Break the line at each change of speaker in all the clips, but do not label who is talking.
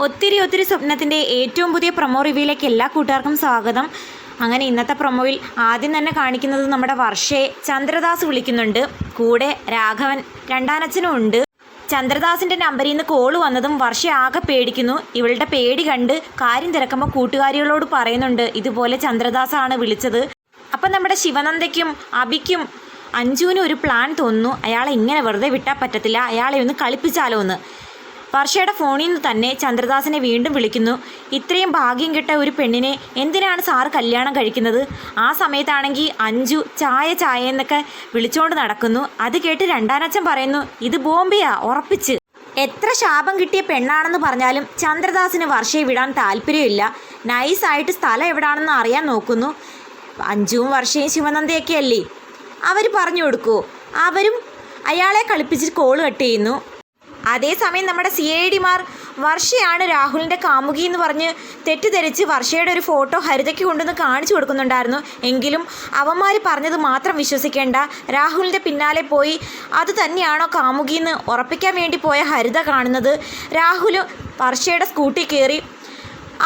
ഒത്തിരി ഒത്തിരി സ്വപ്നത്തിന്റെ ഏറ്റവും പുതിയ പ്രൊമോ റിവ്യൂയിലേക്ക് എല്ലാ കൂട്ടുകാർക്കും സ്വാഗതം. അങ്ങനെ ഇന്നത്തെ പ്രൊമോയിൽ ആദ്യം തന്നെ കാണിക്കുന്നത് നമ്മുടെ വർഷയെ ചന്ദ്രദാസ് വിളിക്കുന്നുണ്ട്. കൂടെ രാഘവൻ രണ്ടാനച്ഛനും ഉണ്ട്. ചന്ദ്രദാസിന്റെ നമ്പറിൽ നിന്ന് കോൾ വന്നതും വർഷ ആകെ പേടിക്കുന്നു. ഇവളുടെ പേടി കണ്ട് കാര്യം തിരക്കുമ്പോൾ കൂട്ടുകാരികളോട് പറയുന്നുണ്ട് ഇതുപോലെ ചന്ദ്രദാസാണ് വിളിച്ചത്. അപ്പം നമ്മുടെ ശിവനന്ദയ്ക്കും അബിക്കും അഞ്ജുവിനും ഒരു പ്ലാൻ തോന്നുന്നു. അയാളെ ഇങ്ങനെ വെറുതെ വിട്ടാൽ പറ്റത്തില്ല. അയാളെ ഒന്ന് കളിപ്പിച്ചാലോ എന്ന് വർഷയുടെ ഫോണിൽ നിന്ന് തന്നെ ചന്ദ്രദാസിനെ വീണ്ടും വിളിക്കുന്നു. ഇത്രയും ഭാഗ്യം കിട്ട ഒരു പെണ്ണിനെ എന്തിനാണ് സാർ കല്യാണം കഴിക്കുന്നത്? ആ സമയത്താണെങ്കിൽ അഞ്ചു ചായ ചായ എന്നൊക്കെ വിളിച്ചുകൊണ്ട് നടക്കുന്നു. അത് കേട്ട് രണ്ടാനച്ഛൻ പറയുന്നു ഇത് ബോംബെയാ ഉറപ്പിച്ച് എത്ര ശാപം കിട്ടിയ പെണ്ണാണെന്ന് പറഞ്ഞാലും ചന്ദ്രദാസിന് വർഷയെ വിടാൻ താല്പര്യമില്ല. നൈസായിട്ട് സ്ഥലം എവിടാണെന്ന് അറിയാൻ നോക്കുന്നു. അഞ്ചുവും വർഷയും ശിവനന്ദയൊക്കെ അല്ലേ അവർ പറഞ്ഞു കൊടുക്കൂ. അവരും അയാളെ കളിപ്പിച്ച് കോൾ കട്ട് ചെയ്യുന്നു. അതേസമയം നമ്മുടെ സി ഐ ഡിമാർ വർഷയാണ് രാഹുലിന്റെ കാമുകി എന്ന് പറഞ്ഞ് തെറ്റിദ്ധരിച്ച് വർഷയുടെ ഒരു ഫോട്ടോ ഹരിതയ്ക്ക് കൊണ്ടുവന്ന് കാണിച്ചു കൊടുക്കുന്നുണ്ടായിരുന്നു. എങ്കിലും അവന്മാർ പറഞ്ഞത് മാത്രം വിശ്വസിക്കേണ്ട. രാഹുലിന്റെ പിന്നാലെ പോയി അത് തന്നെയാണോ കാമുകി എന്ന് ഉറപ്പിക്കാൻ വേണ്ടി പോയ ഹരിത കാണുന്നത്. രാഹുൽ വർഷയുടെ സ്കൂട്ടി കയറി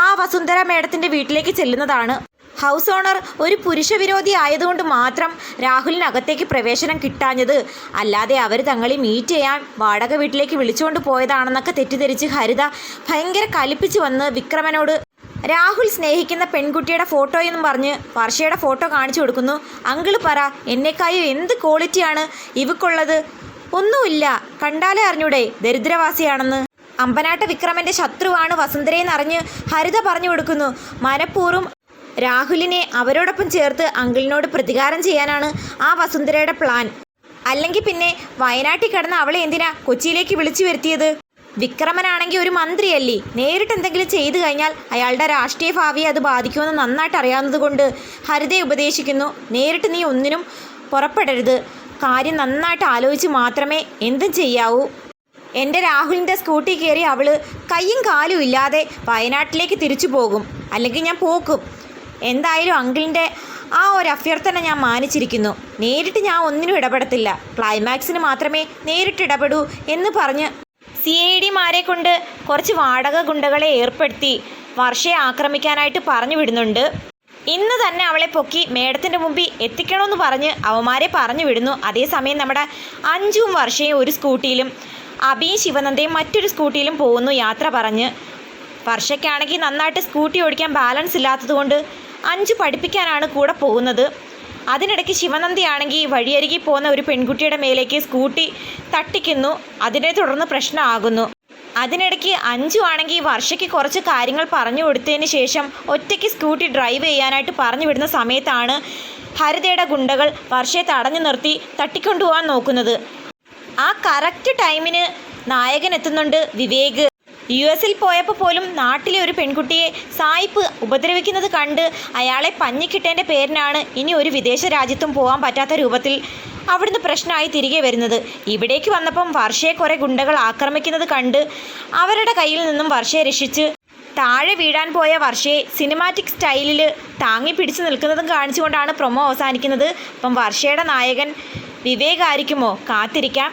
ആ വസുന്ധര മേഡത്തിന്റെ വീട്ടിലേക്ക് ചെല്ലുന്നതാണ്. ഹൗസ് ഓണർ ഒരു പുരുഷവിരോധി ആയതുകൊണ്ട് മാത്രം രാഹുലിന് അകത്തേക്ക് പ്രവേശനം കിട്ടാഞ്ഞത്. അല്ലാതെ അവർ തങ്ങളെ മീറ്റ് ചെയ്യാൻ വാടക വീട്ടിലേക്ക് വിളിച്ചുകൊണ്ട് പോയതാണെന്നൊക്കെ തെറ്റിദ്ധരിച്ച് ഹരിത ഭയങ്കര കലിപ്പിച്ചു വന്ന് വിക്രമനോട് രാഹുൽ സ്നേഹിക്കുന്ന പെൺകുട്ടിയുടെ ഫോട്ടോ എന്നും പറഞ്ഞ് വർഷയുടെ ഫോട്ടോ കാണിച്ചു കൊടുക്കുന്നു. അങ്കിൾ പറ എന്നെക്കായും എന്ത് ക്വാളിറ്റിയാണ് ഇവക്കുള്ളത് ഒന്നുമില്ല. കണ്ടാലേ അറിഞ്ഞൂടെ ദരിദ്രവാസിയാണെന്ന്. അമ്പനാട്ട വിക്രമന്റെ ശത്രുവാണ് വസുന്ധരയെന്ന് അറിഞ്ഞ് ഹരിത പറഞ്ഞു കൊടുക്കുന്നു. മനഃപൂർവം രാഹുലിനെ അവരോടൊപ്പം ചേർത്ത് അങ്കിളിനോട് പ്രതികാരം ചെയ്യാനാണ് ആ വസുന്ധരയുടെ പ്ലാൻ. അല്ലെങ്കിൽ പിന്നെ വയനാട്ടിൽ കിടന്ന അവളെ എന്തിനാ കൊച്ചിയിലേക്ക് വിളിച്ചു വരുത്തിയത്? വിക്രമനാണെങ്കിൽ ഒരു മന്ത്രിയല്ലേ. നേരിട്ട് എന്തെങ്കിലും ചെയ്തു കഴിഞ്ഞാൽ അയാളുടെ രാഷ്ട്രീയ ഭാവിയെ അത് ബാധിക്കുമെന്ന് നന്നായിട്ട് അറിയാവുന്നതുകൊണ്ട് ഹരിതയെ ഉപദേശിക്കുന്നു. നേരിട്ട് നീ ഒന്നിനും പുറപ്പെടരുത്. കാര്യം നന്നായിട്ട് ആലോചിച്ച് മാത്രമേ എന്തും ചെയ്യാവൂ. എന്റെ രാഹുലിന്റെ സ്കൂട്ടി കയറി അവൾ കയ്യും കാലും ഇല്ലാതെ വയനാട്ടിലേക്ക് തിരിച്ചു പോകും. അല്ലെങ്കിൽ ഞാൻ പോക്കും. എന്തായാലും അങ്കിളിന്റെ ആ ഒരു അഭ്യർത്ഥന ഞാൻ മാനിച്ചിരിക്കുന്നു. നേരിട്ട് ഞാൻ ഒന്നിനും ഇടപെടത്തില്ല. ക്ലൈമാക്സിന് മാത്രമേ നേരിട്ട് ഇടപെടൂ എന്ന് പറഞ്ഞ് സി ഐ ഡിമാരെ കൊണ്ട് കുറച്ച് വാടക ഗുണ്ടകളെ ഏർപ്പെടുത്തി വർഷയെ ആക്രമിക്കാനായിട്ട് പറഞ്ഞു വിടുന്നുണ്ട്. ഇന്ന് തന്നെ അവളെ പൊക്കി മേഡത്തിന്റെ മുമ്പിൽ എത്തിക്കണമെന്ന് പറഞ്ഞ് അവന്മാരെ പറഞ്ഞു വിടുന്നു. അതേസമയം നമ്മുടെ അഞ്ചും വർഷയും ഒരു സ്കൂട്ടിയിലും അബിയും ശിവനന്ദയും മറ്റൊരു സ്കൂട്ടിയിലും പോകുന്നു യാത്ര പറഞ്ഞ്. വർഷയ്ക്കാണെങ്കിൽ നന്നായിട്ട് സ്കൂട്ടി ഓടിക്കാൻ ബാലൻസ് ഇല്ലാത്തതുകൊണ്ട് അഞ്ച് പഠിപ്പിക്കാനാണ് കൂടെ പോകുന്നത്. അതിനിടയ്ക്ക് ശിവനന്ദിയാണെങ്കിൽ വഴിയരികിൽ പോകുന്ന ഒരു പെൺകുട്ടിയുടെ മേലേക്ക് സ്കൂട്ടി തട്ടിക്കുന്നു. അതിനെ തുടർന്ന് പ്രശ്നമാകുന്നു. അതിനിടയ്ക്ക് അഞ്ചു ആണെങ്കിൽ വർഷയ്ക്ക് കുറച്ച് കാര്യങ്ങൾ പറഞ്ഞു കൊടുത്തതിന് ശേഷം ഒറ്റയ്ക്ക് സ്കൂട്ടി ഡ്രൈവ് ചെയ്യാനായിട്ട് പറഞ്ഞു വിടുന്ന സമയത്താണ് ഹരിതയുടെ ഗുണ്ടകൾ വർഷയെ തടഞ്ഞു നിർത്തി തട്ടിക്കൊണ്ടുപോകാൻ നോക്കുന്നത്. ആ കറക്റ്റ് ടൈമിന് നായകൻ എത്തുന്നുണ്ട് വിവേക്. യു എസിൽ പോയപ്പോൾ പോലും നാട്ടിലെ ഒരു പെൺകുട്ടിയെ സായിപ്പ് ഉപദ്രവിക്കുന്നത് കണ്ട് അയാളെ പഞ്ഞിക്കിട്ടേന്റെ പേരിനാണ് ഇനി ഒരു വിദേശ രാജ്യത്തും പോകാൻ പറ്റാത്ത രൂപത്തിൽ അവിടുന്ന് പ്രശ്നമായി തിരികെ വരുന്നത്. ഇവിടേക്ക് വന്നപ്പം വർഷയെ കുറേ ഗുണ്ടകൾ ആക്രമിക്കുന്നത് കണ്ട് അവരുടെ കയ്യിൽ നിന്നും വർഷയെ രക്ഷിച്ച് താഴെ വീഴാൻ പോയ വർഷയെ സിനിമാറ്റിക് സ്റ്റൈലിൽ താങ്ങി പിടിച്ചു നിൽക്കുന്നതും കാണിച്ചുകൊണ്ടാണ് പ്രൊമോ അവസാനിക്കുന്നത്. ഇപ്പം വർഷയുടെ നായകൻ വിവേകായിരിക്കുമോ കാത്തിരിക്കാം.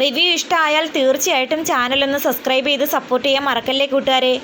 റിവ്യൂ ഇഷ്ടമായാൽ തീർച്ചയായിട്ടും ചാനലൊന്ന് സബ്സ്ക്രൈബ് ചെയ്ത് സപ്പോർട്ട് ചെയ്യാൻ മറക്കല്ലേ കൂട്ടുകാരെ?